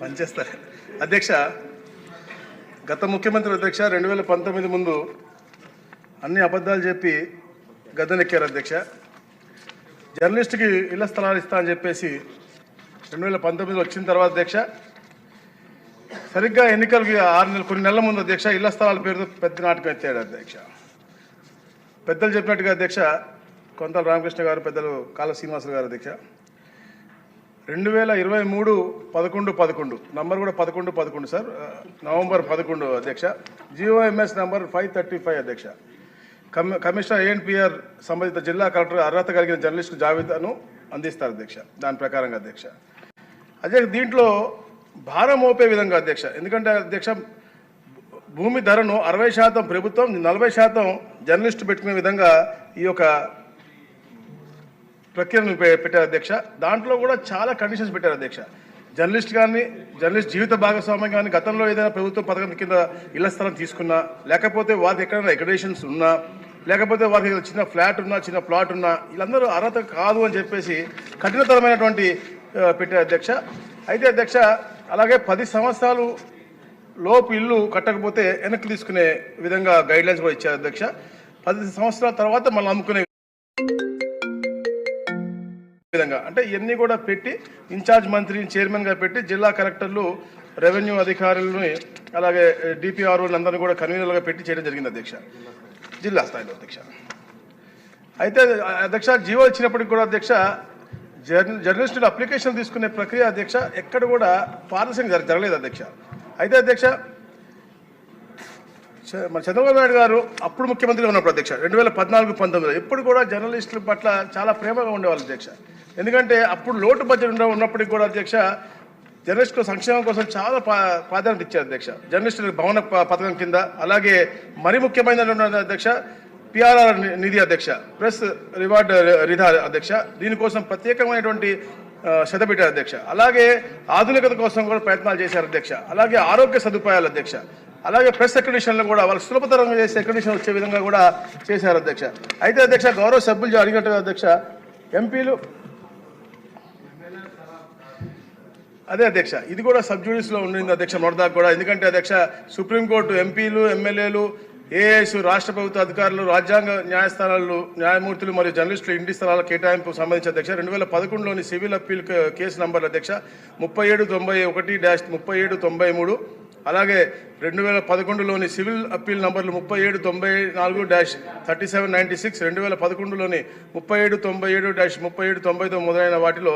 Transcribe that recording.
పనిచేస్తారు. అధ్యక్ష గత ముఖ్యమంత్రి అధ్యక్ష రెండు వేల పంతొమ్మిది ముందు అన్ని అబద్ధాలు చెప్పి గద్దెనెక్కారు అధ్యక్ష. జర్నలిస్ట్కి ఇళ్ళ స్థలాలు ఇస్తా అని చెప్పేసి రెండు వేల పంతొమ్మిది వచ్చిన తర్వాత అధ్యక్ష సరిగ్గా ఎన్నికలకి ఆరు నెలలు కొన్ని నెలల ముందు అధ్యక్ష ఇళ్ళ స్థలాల పేరుతో పెద్ద నాటకం ఎత్తాడు అధ్యక్ష. పెద్దలు చెప్పినట్టుగా అధ్యక్ష కొంతల రామకృష్ణ గారు పెద్దలు కాళ శ్రీనివాసులు గారు అధ్యక్ష. రెండు వేల ఇరవై మూడు పదకొండు పదకొండు. నంబర్ కూడా పదకొండు పదకొండు సార్ నవంబర్ uh, పదకొండు అధ్యక్ష. G O M S number five thirty five అధ్యక్ష. కమి కమిషనర్ ఏఎన్పిఆర్ సంబంధిత జిల్లా కలెక్టర్ అర్హత కలిగిన జర్నలిస్టు జాబితాను అందిస్తారు అధ్యక్ష. దాని ప్రకారంగా అధ్యక్ష. అదే దీంట్లో భారం మోపే విధంగా అధ్యక్ష. ఎందుకంటే అధ్యక్ష భూమి ధరను అరవై శాతం ప్రభుత్వం నలభై శాతం జర్నలిస్టు పెట్టుకునే విధంగా ఈ యొక్క ప్రక్రియను పె- పెట్టారు అధ్యక్ష. దాంట్లో కూడా చాలా కండిషన్స్ పెట్టారు అధ్యక్ష. జర్నలిస్ట్ కానీ జర్నలిస్ట్ జీవిత భాగస్వామ్యం కానీ గతంలో ఏదైనా ప్రభుత్వ పథకం కింద ఇళ్ళ స్థలం తీసుకున్నా లేకపోతే వారికి ఎక్కడైనా ఎకడేషన్స్ ఉన్నా లేకపోతే వారికి చిన్న ఫ్లాట్ ఉన్నా చిన్న ప్లాట్ ఉన్నా వీళ్ళందరూ అర్హత కాదు అని చెప్పేసి కఠినతరమైనటువంటి పెట్టారు అధ్యక్ష. అయితే అధ్యక్ష అలాగే పది సంవత్సరాలు లోపు ఇల్లు కట్టకపోతే వెనక్కి తీసుకునే విధంగా గైడ్ లైన్స్ కూడా ఇచ్చారు అధ్యక్ష. పది సంవత్సరాల తర్వాత మళ్ళీ అమ్ముకునే విధంగా. అంటే ఇవన్నీ కూడా పెట్టి ఇన్ఛార్జ్ మంత్రిని చైర్మన్గా పెట్టి జిల్లా కలెక్టర్లు రెవెన్యూ అధికారులని అలాగే డిపిఆర్ఓ అందరినీ కూడా కన్వీనర్లుగా పెట్టి చేయడం జరిగింది అధ్యక్ష. జిల్లా స్థాయిలో అధ్యక్ష. అయితే అధ్యక్ష జీవో ఇచ్చినప్పటికి కూడా అధ్యక్ష జర్న జర్నలిస్టులు అప్లికేషన్ తీసుకునే ప్రక్రియ అధ్యక్ష ఎక్కడ కూడా పారదర్శకంగా జర- జరగలేదు అధ్యక్ష. అయితే అధ్యక్ష చ- మన చంద్రబాబు నాయుడు గారు అప్పుడు ముఖ్యమంత్రిగా ఉన్నప్పుడు అధ్యక్ష రెండు వేల పద్నాలుగు పంతొమ్మిదిలో ఎప్పుడు కూడా జర్నలిస్టుల పట్ల చాలా ప్రేమగా ఉండేవాళ్ళు అధ్యక్ష. ఎందుకంటే అప్పుడు లోటు బడ్జెట్ ఉన్న ఉన్నప్పటికీ కూడా అధ్యక్ష జర్నలిస్టుల సంక్షేమం కోసం చాలా ప్రా ప్రాధాన్యత ఇచ్చారు అధ్యక్ష. జర్నలిస్టుల భవన పథకం కింద అలాగే మరి ముఖ్యమైన అధ్యక్ష పిఆర్ఆర్ నిధి అధ్యక్ష ప్రెస్ రివార్డ్ రిధా అధ్యక్ష దీనికోసం ప్రత్యేకమైనటువంటి శ్రద్ధ పెట్టారు అధ్యక్ష. అలాగే ఆధునికత కోసం కూడా ప్రయత్నాలు చేశారు అధ్యక్ష. అలాగే ఆరోగ్య సదుపాయాలు అధ్యక్ష. అలాగే ప్రెస్ అక్రిడిషన్లు కూడా వాళ్ళు సులభతరంగా చేసే అక్రిడిషన్ వచ్చే విధంగా కూడా చేశారు అధ్యక్ష. అయితే అధ్యక్ష గౌరవ సభ్యులు అడిగినట్టుగా అధ్యక్ష. ఎంపీలు అదే అధ్యక్ష ఇది కూడా సబ్లో ఉండింది అధ్యక్ష మొదటిదాకా కూడా. ఎందుకంటే అధ్యక్ష సుప్రీంకోర్టు ఎంపీలు ఎమ్మెల్యేలు ఏఐఎస్ రాష్ట్ర ప్రభుత్వ అధికారులు రాజ్యాంగ న్యాయస్థానాలు న్యాయమూర్తులు మరియు జర్నలిస్టులు ఇంటి స్థలాల కేటాయింపు సంబంధించి అధ్యక్ష రెండు వేల పదకొండులోని సివిల్ అప్పీల్ కేసు నంబర్ అధ్యక్ష ముప్పై ఏడు తొంభై ఒకటి డాష్ ముప్పై ఏడు తొంభై మూడు అలాగే రెండు వేల పదకొండులోని సివిల్ అప్పీల్ నంబర్లు ముప్పై ఏడు తొంభై నాలుగు dash thirty seven ninety six రెండు వేల పదకొండులోని ముప్పై ఏడు తొంభై ఏడు డాష్ ముప్పై ఏడు తొంభై తొమ్మిది మొదలైన వాటిలో